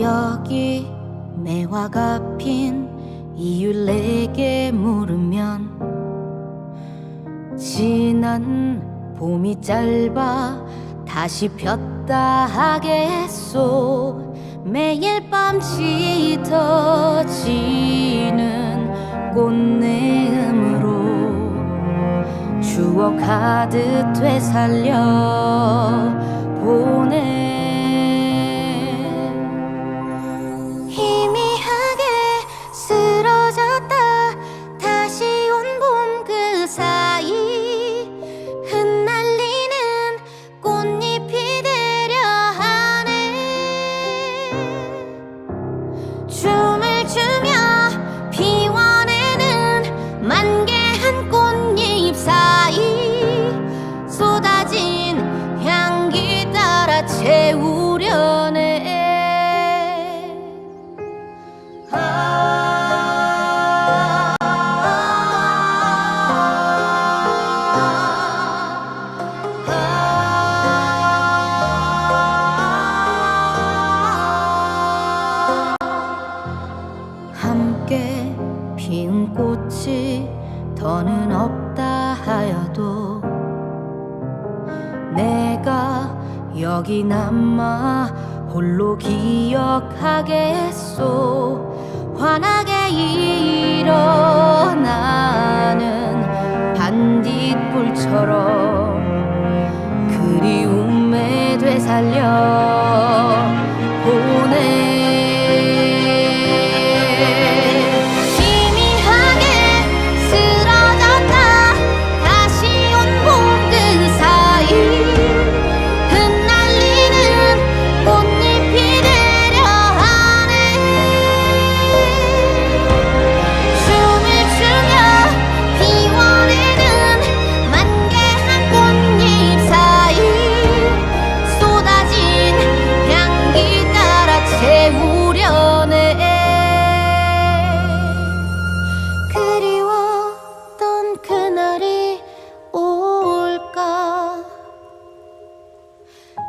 여기 매화가 핀 이유 내게 물으면 지난 봄이 짧아 다시 폈다 하겠소. 매일 밤 짙어지는 꽃내음으로 추억 가득 되살려 보내 함께 피운 꽃이 더는 없다 하여도 내가 여기 남아 홀로 기억하겠소. 환하게 일어나는 반딧불처럼 그리움에 되살려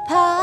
怕